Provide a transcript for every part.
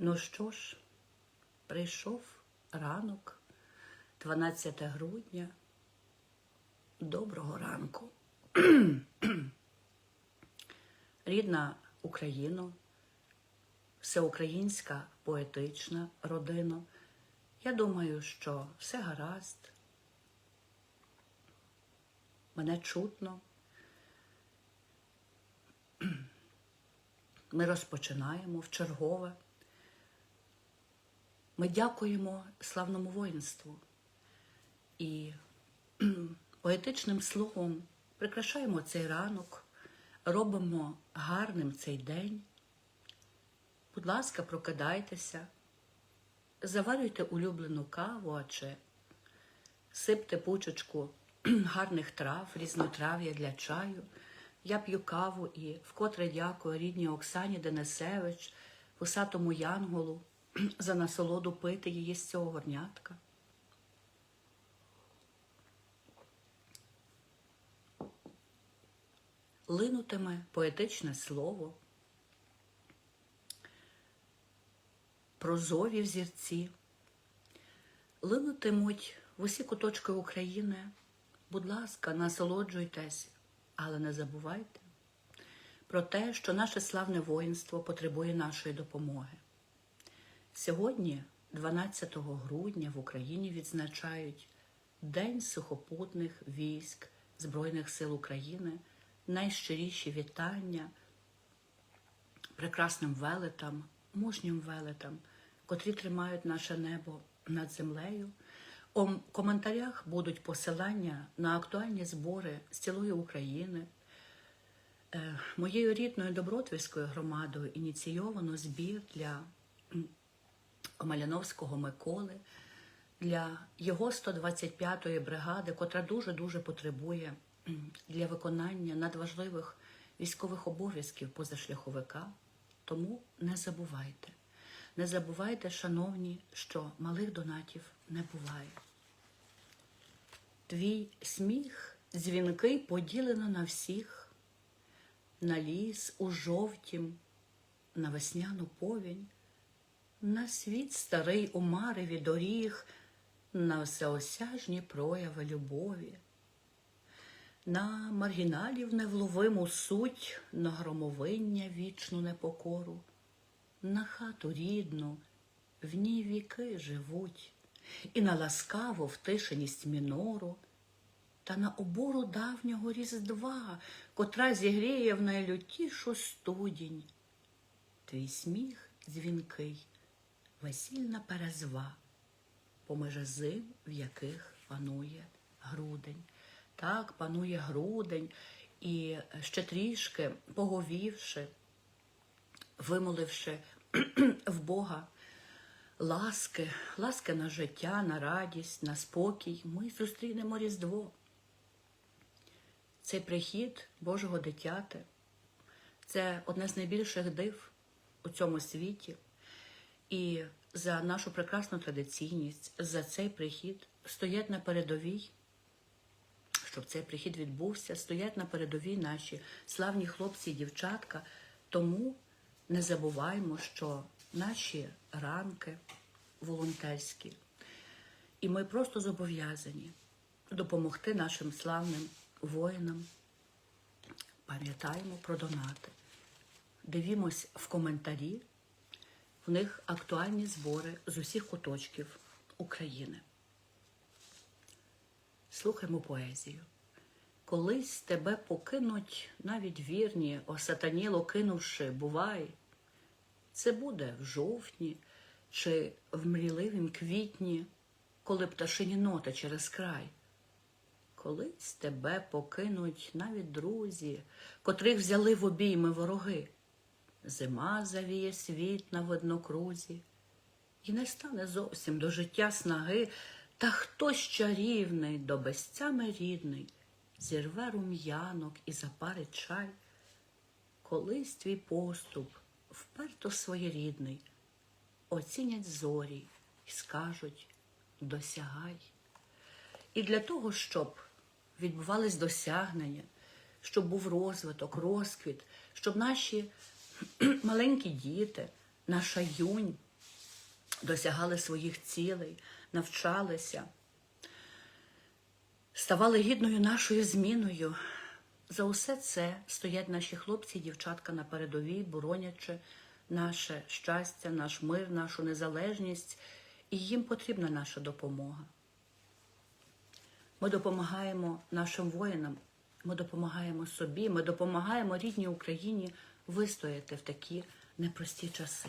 Ну що ж, прийшов ранок, 12 грудня. Доброго ранку. Рідна Україно, всеукраїнська поетична родина. Я думаю, що все гаразд. Мене чутно. Ми розпочинаємо в чергове. Ми дякуємо славному воїнству і поетичним словом прикрашаємо цей ранок, робимо гарним цей день. Будь ласка, прокидайтеся, заварюйте улюблену каву, а чи сипте пучечку гарних трав, різнотрав'я для чаю. Я п'ю каву і вкотре дякую рідній Оксані Денисевич, вусатому Янголу за насолоду пити її з цього горнятка. Линутиме поетичне слово, прозові взірці, линутимуть в усі куточки України. Будь ласка, насолоджуйтесь, але не забувайте про те, що наше славне воїнство потребує нашої допомоги. Сьогодні, 12 грудня, в Україні відзначають День сухопутних військ Збройних сил України, найщиріші вітання прекрасним велетам, мужнім велетам, котрі тримають наше небо над землею. У коментарях будуть посилання на актуальні збори з цілої України. Е, Моєю рідною добротвівською громадою ініційовано збір для Омеляновського Миколи, для його 125-ї бригади, котра дуже-дуже потребує для виконання надважливих військових обов'язків позашляховика. Тому не забувайте. Не забувайте, шановні, що малих донатів не буває. Твій сміх, дзвінкий поділено на всіх, на ліс у жовтім, на весняну повінь, на світ старий у мареві доріг, на всеосяжні прояви любові, на маргіналів невловиму суть, на громовиння вічну непокору, на хату рідну, в ній віки живуть, і на ласкаву втишеність мінору, та на обору давнього різдва, котра зігріє в найлютішу студінь. Твій сміх дзвінкий, весільна перезва, помеже зим, в яких панує грудень. Так, панує грудень, і ще трішки поговівши, вимоливши в Бога ласки, ласки на життя, на радість, на спокій, ми зустрінемо Різдво. Цей прихід Божого дитяти це одне з найбільших див у цьому світі. І за нашу прекрасну традиційність, за цей прихід стоять на передовій, щоб цей прихід відбувся, стоять на передовій наші славні хлопці і дівчатка. Тому не забуваємо, що наші ранки волонтерські, і ми просто зобов'язані допомогти нашим славним воїнам. Пам'ятаємо про донати. Дивімось в коментарі. В них актуальні збори з усіх куточків України. Слухаймо поезію. Колись тебе покинуть навіть вірні, осатаніло кинувши, бувай. Це буде в жовтні чи в мрійливім квітні, коли пташині нота через край. Колись тебе покинуть навіть друзі, котрих взяли в обійми вороги. Зима завіє світ на виднокрузі, і не стане зовсім до життя снаги, та хтось чарівний, до безцями рідний, зірве рум'янок і запарить чай. Колись твій поступ вперто своєрідний, оцінять зорі і скажуть досягай. І для того, щоб відбувались досягнення, щоб був розвиток, розквіт, щоб наші маленькі діти, наша юнь досягали своїх цілей, навчалися, ставали гідною нашою зміною. За усе це стоять наші хлопці і дівчатка на передовій, боронячи наше щастя, наш мир, нашу незалежність, і їм потрібна наша допомога. Ми допомагаємо нашим воїнам, ми допомагаємо собі, ми допомагаємо рідній Україні вистояти в такі непрості часи.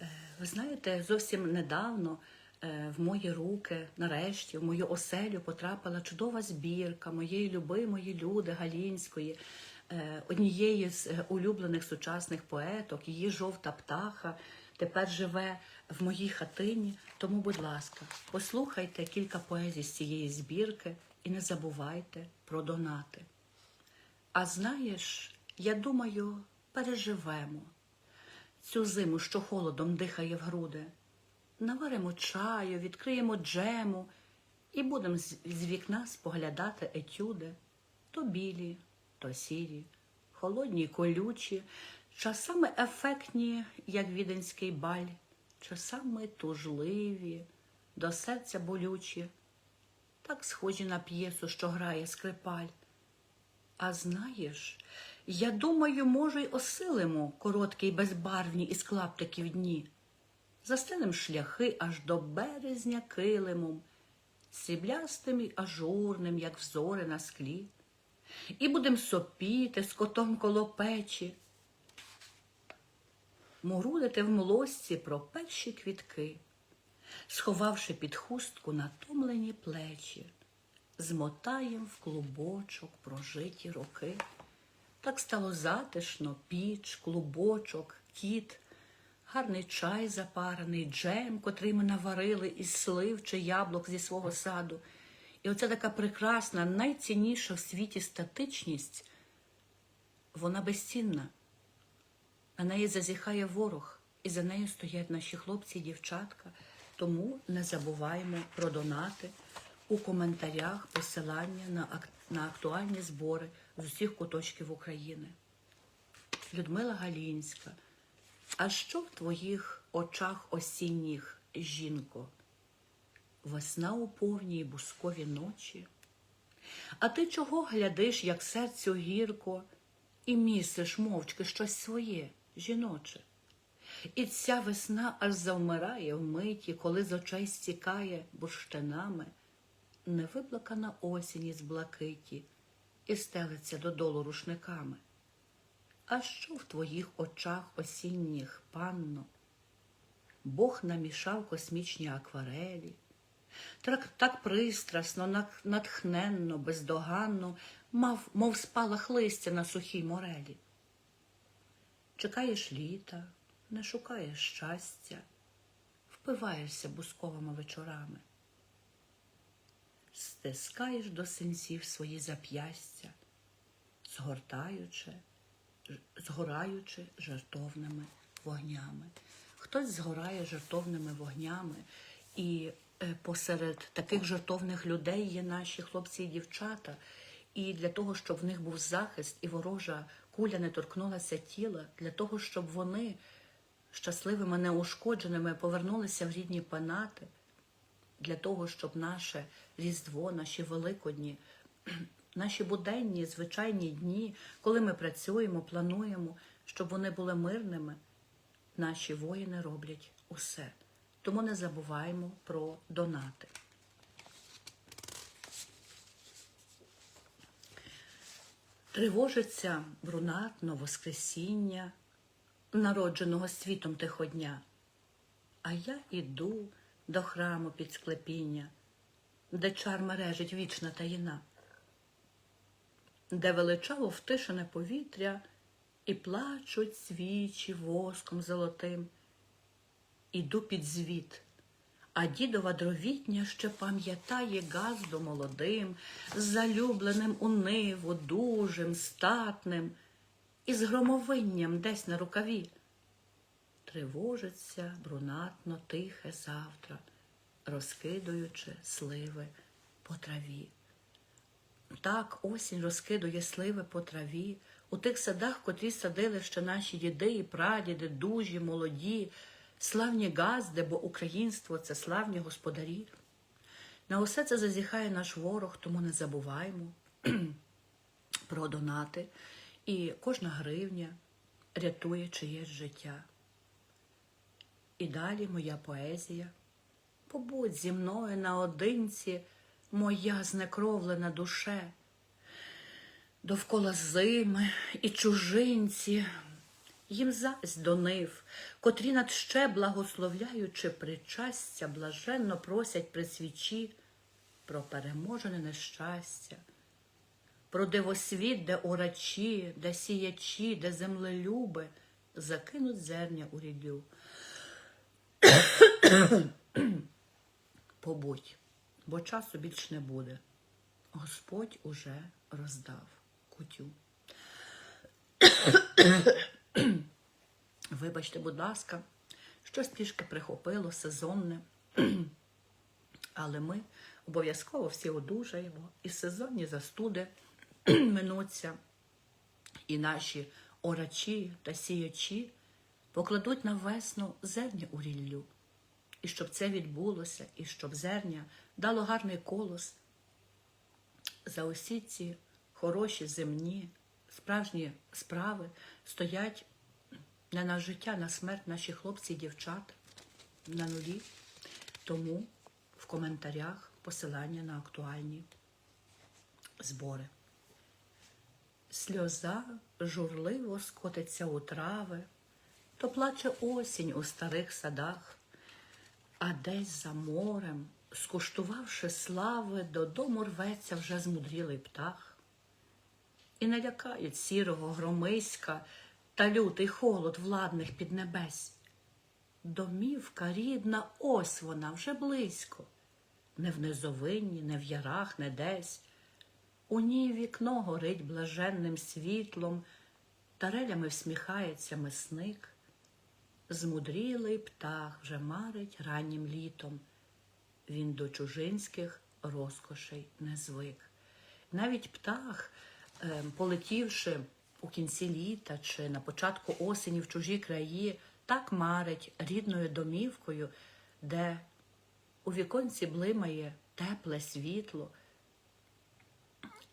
Е, Ви знаєте, зовсім недавно е, в мої руки, нарешті, в мою оселю потрапила чудова збірка моєї любимої Люди Галінської, е, однієї з улюблених сучасних поеток, її жовта птаха. Тепер живе в моїй хатині. Тому, будь ласка, послухайте кілька поезій з цієї збірки і не забувайте про донати. А знаєш, я думаю, переживемо цю зиму, що холодом дихає в груди. Наваримо чаю, відкриємо джему і будемо з вікна споглядати етюди. То білі, то сірі, холодні колючі, часами ефектні, як віденський баль, часами тужливі, до серця болючі, так схожі на п'єсу, що грає скрипаль. А знаєш, я думаю, може, й осилимо короткі й безбарвні із клаптиків дні. Застелим шляхи аж до березня килимом, сріблястим і ажурним, як взори на склі, і будем сопіти з котом коло печі, мурудити в млосці про перші квітки, сховавши під хустку натомлені плечі змотаєм в клубочок прожиті роки. Так стало затишно, піч, клубочок, кіт, гарний чай запарений, джем, котрий ми наварили із слив чи яблук зі свого саду. І оця така прекрасна, найцінніша в світі статичність, вона безцінна. На неї зазіхає ворог, і за нею стоять наші хлопці і дівчатка. Тому не забуваємо про донати у коментарях посилання на, актуальні збори з усіх куточків України. Людмила Галінська, а що в твоїх очах осінніх, жінко? Весна у повній бускові ночі. А ти чого глядиш, як серцю гірко, і місиш мовчки щось своє, жіноче? І ця весна аж завмирає вмиті, коли з очей стікає бурштинами невиплакана осінь із блакиті і стелиться додолу рушниками. А що в твоїх очах осінніх, панно? Бог намішав космічні акварелі, так, так пристрасно, натхненно, бездоганно, мав, мов спалах листя на сухій морелі. Чекаєш літа, не шукаєш щастя, впиваєшся бусковими вечорами стискаєш до синців свої зап'ястя, згортаючи, згораючи жартовними вогнями. Хтось згорає жартовними вогнями, і е, посеред таких жартовних людей є наші хлопці і дівчата. І для того, щоб в них був захист і ворожа куля не торкнулася тіла, для того, щоб вони щасливими, неушкодженими повернулися в рідні панати, для того, щоб наше Різдво, наші Великодні, наші буденні, звичайні дні, коли ми працюємо, плануємо, щоб вони були мирними, наші воїни роблять усе. Тому не забуваємо про донати. Тривожиться брунатно Воскресіння, народженого світом тихо дня. А я іду до храму під склепіння, де чар мережить вічна таїна, де величаво втишене повітря і плачуть свічі воском золотим. Іду під звіт, а дідова дровітня ще пам'ятає газду молодим, залюбленим у ниву, дужим, статним, і з громовинням десь на рукаві. Тривожиться брунатно тихе завтра, розкидуючи сливи по траві. Так осінь розкидує сливи по траві, у тих садах, котрі садили ще наші діди і прадіди, дужі, молоді, славні газди, бо українство це славні господарі. На усе це зазіхає наш ворог, тому не забуваємо про донати. І кожна гривня рятує чиєсь життя. І далі моя поезія. Побудь зі мною наодинці, моя знекровлена душе. Довкола зими і чужинці, їм зась до нив, котрі над ще благословляючи причастя, блаженно просять при свічі про переможене нещастя, про дивосвіт, де орачі, де сіячі, де землелюби закинуть зерня у ріллю. Побудь, бо часу більш не буде. Господь уже роздав кутю. Вибачте, будь ласка, щось трішки прихопило, сезонне, але ми обов'язково всі одужаємо, і сезонні застуди минуться, і наші орачі та сіячі покладуть на весну зерня у ріллю. І щоб це відбулося, і щоб зерня дало гарний колос за усі ці хороші земні, справжні справи стоять не на життя, на смерть наші хлопці і дівчата на нулі. Тому в коментарях посилання на актуальні збори. Сльоза журливо скотиться у трави, то плаче осінь у старих садах, а десь за морем, скуштувавши слави, додому рветься вже змудрілий птах. І не лякають сірого громиська та лютий холод владних піднебесь. Домівка рідна, ось вона вже близько, не в низовині, не в ярах, не десь. У ній вікно горить блаженним світлом, тарелями всміхається месник. Змудрілий птах вже марить раннім літом. Він до чужинських розкошей не звик. Навіть птах, е, полетівши у кінці літа чи на початку осені в чужі краї, так марить рідною домівкою, де у віконці блимає тепле світло,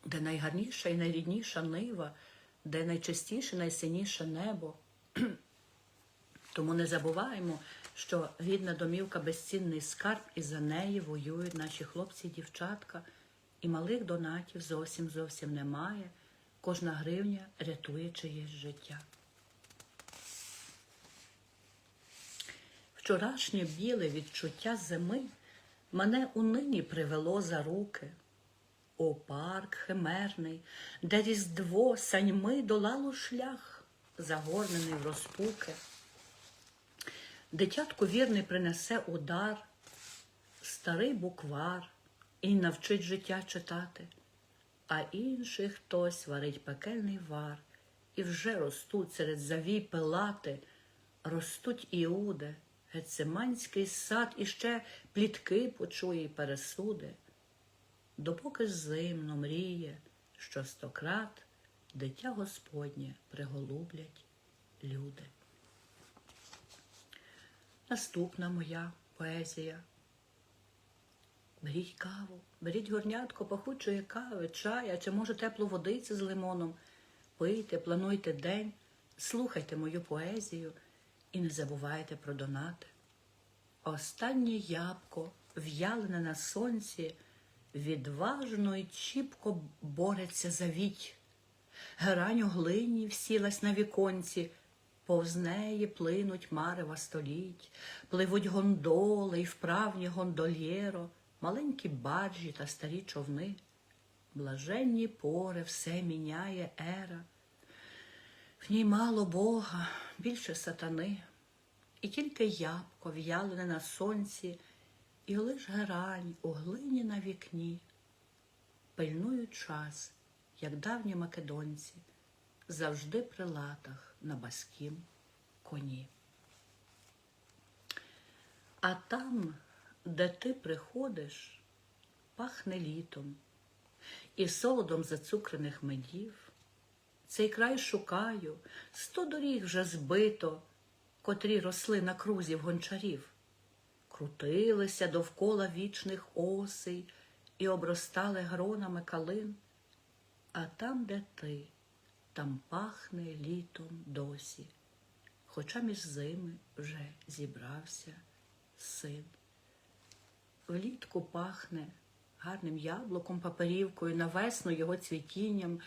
де найгарніша і найрідніша нива, де найчистіше, найсиніше небо. Тому не забуваємо, що рідна домівка безцінний скарб, і за неї воюють наші хлопці і дівчатка, і малих донатів зовсім зовсім немає. Кожна гривня рятує чиєсь життя. Вчорашнє біле відчуття зими мене унині привело за руки. О, парк химерний, де різдво саньми долало шлях, загорнений в розпуки. Дитятко вірний принесе удар, старий буквар і навчить життя читати, а інший хтось варить пекельний вар, і вже ростуть серед завій пилати, ростуть іуди, гециманський сад, і ще плітки почує й пересуди, допоки зимно мріє, що стократ дитя Господнє приголублять люди. Наступна моя поезія. Беріть каву, беріть горнятко пахучої кави, чая чи, може, теплу водиці з лимоном. Пийте, плануйте день, слухайте мою поезію і не забувайте про донати. Останнє ябко, в'ялене на сонці, відважно й чіпко бореться за віть. Герань у глині всілась на віконці, повз неї плинуть марева століть, пливуть гондоли й вправні гондольєро, маленькі баржі та старі човни. Блаженні пори все міняє ера. В ній мало Бога, більше сатани, і тільки ябко в'ялене на сонці, і лиш герань у глині на вікні, пильнують час, як давні македонці, завжди при латах на баскім коні. А там, де ти приходиш, пахне літом і солодом зацукрених медів. Цей край шукаю, сто доріг вже збито, котрі росли на крузі в гончарів, крутилися довкола вічних осей і обростали гронами калин. А там, де ти, там пахне літом досі, хоча між зими вже зібрався син. Влітку пахне гарним яблуком, паперівкою, на весну його цвітінням.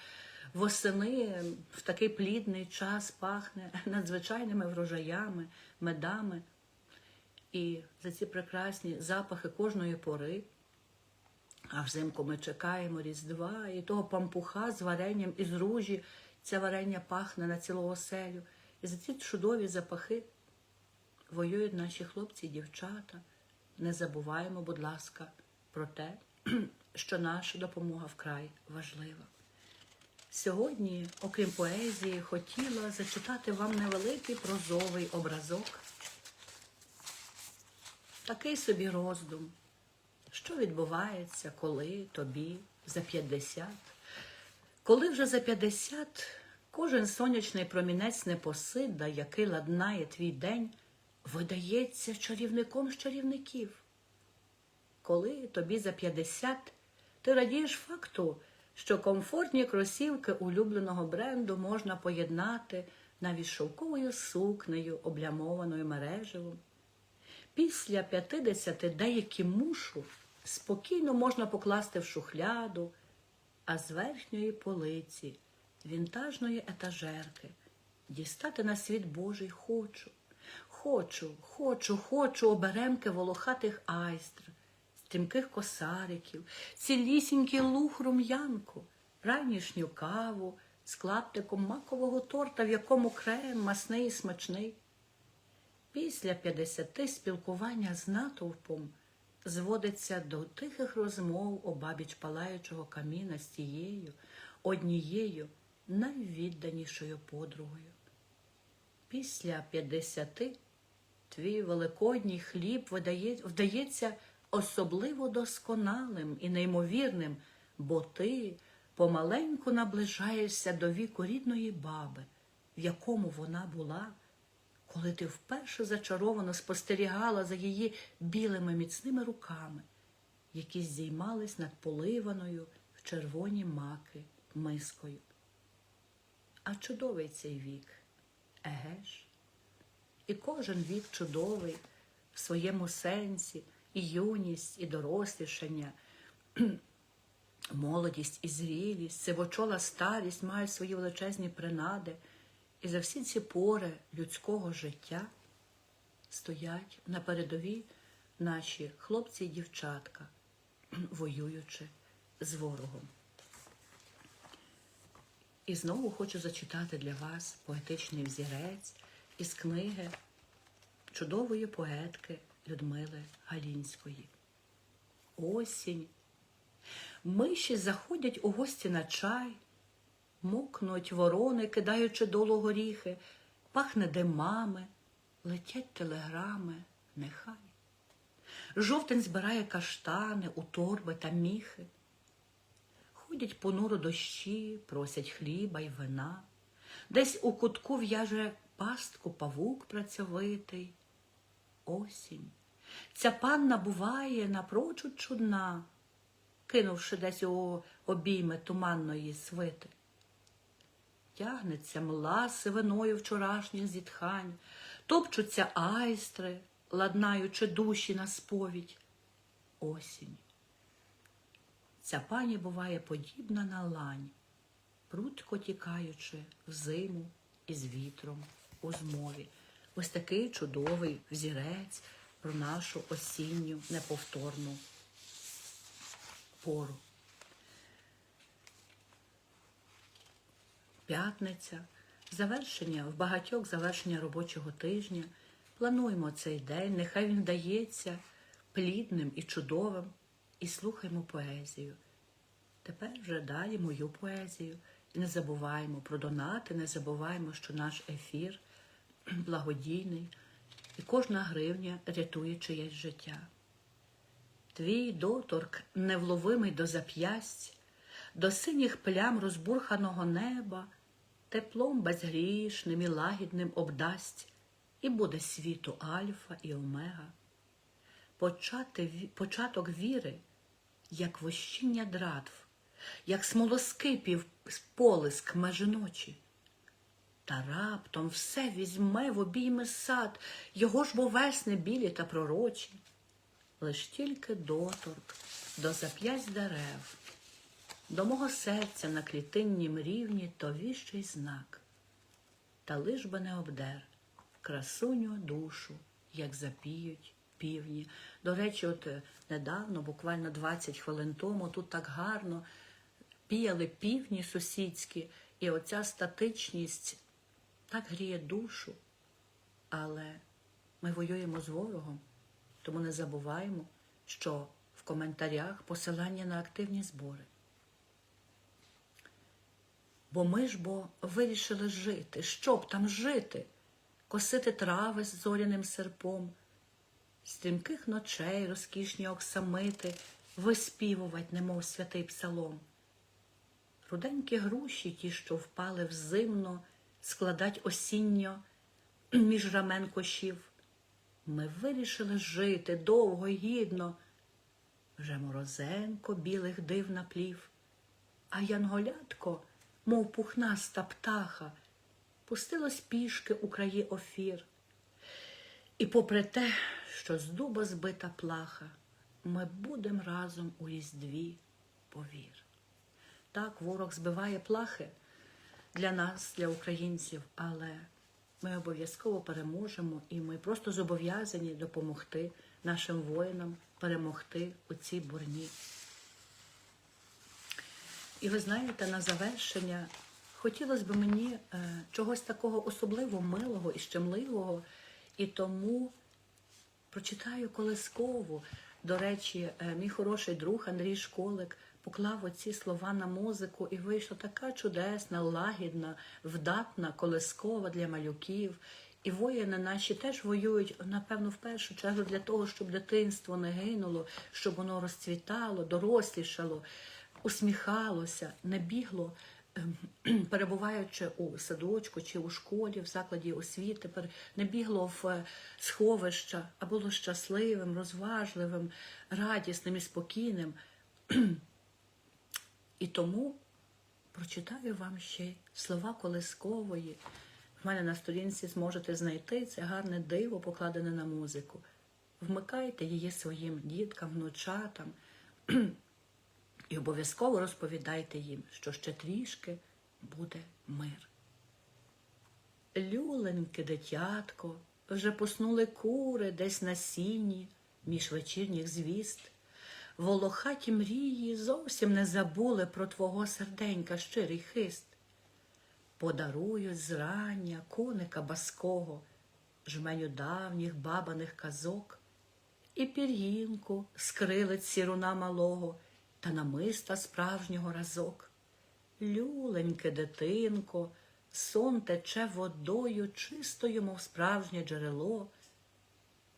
Восени в такий плідний час пахне надзвичайними врожаями, медами. І за ці прекрасні запахи кожної пори. А взимку ми чекаємо Різдва і того пампуха з варенням із ружі. Це варення пахне на цілу оселю. І за ці чудові запахи воюють наші хлопці і дівчата. Не забуваємо, будь ласка, про те, що наша допомога вкрай важлива. Сьогодні, окрім поезії, хотіла зачитати вам невеликий прозовий образок. Такий собі роздум. Що відбувається, коли тобі за 50? Коли вже за 50 кожен сонячний промінець непосида, який ладнає твій день, видається чарівником з чарівників. Коли тобі за 50, ти радієш факту, що комфортні кросівки улюбленого бренду можна поєднати навіть шовковою сукнею, облямованою мережевом. Після 50 деякі мушу спокійно можна покласти в шухляду, а з верхньої полиці, вінтажної етажерки, дістати на світ Божий хочу. Хочу, хочу, хочу оберемки волохатих айстр, стрімких косариків, цілісінький луг рум'янку, ранішню каву з клаптиком макового торта, в якому крем масний і смачний. Після 50 спілкування з натовпом зводиться до тихих розмов обабіч палаючого каміна з тією, однією найвідданішою подругою. Після 50 твій великодній хліб видає, вдається особливо досконалим і неймовірним, бо ти помаленьку наближаєшся до віку рідної баби, в якому вона була коли ти вперше зачаровано спостерігала за її білими міцними руками, які здіймались над поливаною в червоні маки мискою. А чудовий цей вік, еге ж? І кожен вік чудовий в своєму сенсі, і юність, і дорослішання, молодість і зрілість, сивочола старість мають свої величезні принади. І за всі ці пори людського життя стоять на передовій наші хлопці і дівчатка, воюючи з ворогом. І знову хочу зачитати для вас поетичний взірець із книги чудової поетки Людмили Галінської. Осінь. Миші заходять у гості на чай. Мокнуть ворони, кидаючи долу горіхи, пахне димами, летять телеграми, нехай. Жовтень збирає каштани у торби та міхи. Ходять понуро дощі, просять хліба й вина. Десь у кутку в'яже пастку павук працьовитий. Осінь. Ця панна буває напрочуд чудна, кинувши десь у обійми туманної свити тягнеться мла сивиною вчорашніх зітхань, топчуться айстри, ладнаючи душі на сповідь. Осінь. Ця пані буває подібна на лань, прудко тікаючи в зиму із вітром у змові. Ось такий чудовий взірець про нашу осінню неповторну пору. П'ятниця, завершення в багатьох завершення робочого тижня. Плануємо цей день, нехай він дається плідним і чудовим, і слухаймо поезію. Тепер вже далі мою поезію. І не забуваємо про донати, не забуваємо, що наш ефір благодійний, і кожна гривня рятує чиєсь життя. Твій доторк невловимий до зап'ясть, до синіх плям розбурханого неба, теплом безгрішним і лагідним обдасть, і буде світу Альфа і Омега. Почати, початок віри, як вощіння дратв, як смолоскипів полиск межи ночі. Та раптом все візьме в обійми сад, його ж бо весни білі та пророчі. Лиш тільки доторк до зап'ясть дерев, до мого серця на клітиннім рівні то віщий знак. Та лиш би не обдер красуню душу, як запіють півні. До речі, от е, недавно, буквально 20 хвилин тому, тут так гарно піяли півні сусідські, і оця статичність так гріє душу. Але ми воюємо з ворогом, тому не забуваємо, що в коментарях посилання на активні збори. Бо ми ж бо вирішили жити, щоб там жити, косити трави з зоряним серпом, стрімких ночей розкішні оксамити виспівувать, немов святий псалом. Руденькі груші, ті, що впали взимно, складать осінньо між рамен кошів. Ми вирішили жити довго гідно. Вже морозенко білих див наплів, а янголятко, мов пухнаста птаха, пустилось пішки у краї офір. І попри те, що з дуба збита плаха, ми будем разом у різдві, повір. Так, ворог збиває плахи для нас, для українців, але ми обов'язково переможемо і ми просто зобов'язані допомогти нашим воїнам перемогти у цій бурні. І ви знаєте, на завершення хотілося б мені е, чогось такого особливо милого і щемливого, і тому прочитаю колискову. До речі, е, мій хороший друг Андрій Школик поклав оці слова на музику, і вийшла така чудесна, лагідна, вдатна колискова для малюків. І воїни наші теж воюють, напевно, в першу чергу для того, щоб дитинство не гинуло, щоб воно розцвітало, дорослішало, усміхалося, не бігло, ем, перебуваючи у садочку чи у школі, в закладі освіти, пер- не бігло в е, сховища, а було щасливим, розважливим, радісним і спокійним. І тому прочитаю вам ще слова колискової. В мене на сторінці зможете знайти це гарне диво, покладене на музику. Вмикайте її своїм діткам, внучатам і обов'язково розповідайте їм, що ще трішки буде мир. Люленьке дитятко, вже поснули кури десь на сіні, між вечірніх звіст. Волохаті мрії зовсім не забули про твого серденька щирий хист. Подарують зрання коника баского, жменю давніх бабаних казок, і пір'їнку скрилець сіруна малого та намиста справжнього разок. Люленьке дитинко, сон тече водою чистою, мов справжнє джерело.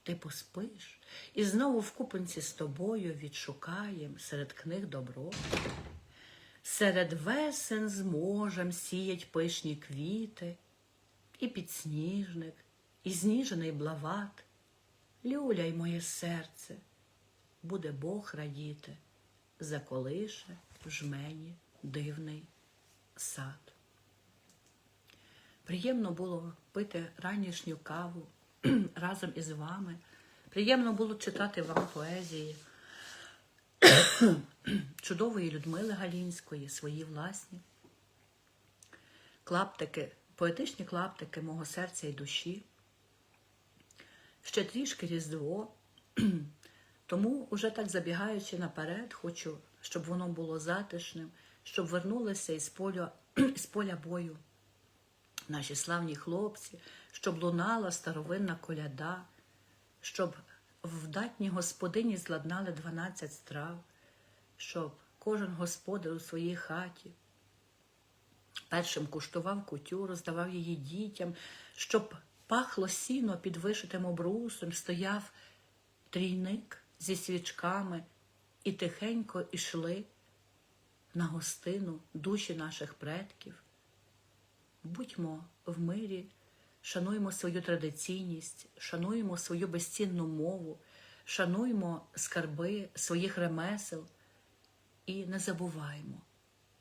Ти поспиш і знову в купинці з тобою відшукаєм серед книг добро. Серед весен зможем сіять пишні квіти, і підсніжник, і зніжений блават. Люляй моє серце, буде Бог радіти, заколише в жмені дивний сад. Приємно було пити ранішню каву разом із вами. Приємно було читати вам поезії чудової Людмили Галінської, свої власні клаптики, поетичні клаптики мого серця і душі. Ще трішки різдво, тому, уже так забігаючи наперед, хочу, щоб воно було затишним, щоб вернулися із поля, із поля бою наші славні хлопці, щоб лунала старовинна коляда, щоб вдатні господині зладнали 12 страв, щоб кожен господар у своїй хаті першим куштував кутю, роздавав її дітям, щоб пахло сіно під вишитим обрусом, стояв трійник зі свічками і тихенько ішли на гостину душі наших предків. Будьмо в мирі шануємо свою традиційність, шануємо свою безцінну мову, шануємо скарби своїх ремесел і не забуваємо,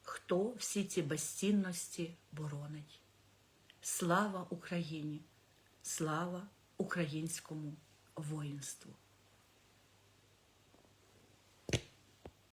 хто всі ці безцінності боронить. Слава Україні! Слава українському воїнству!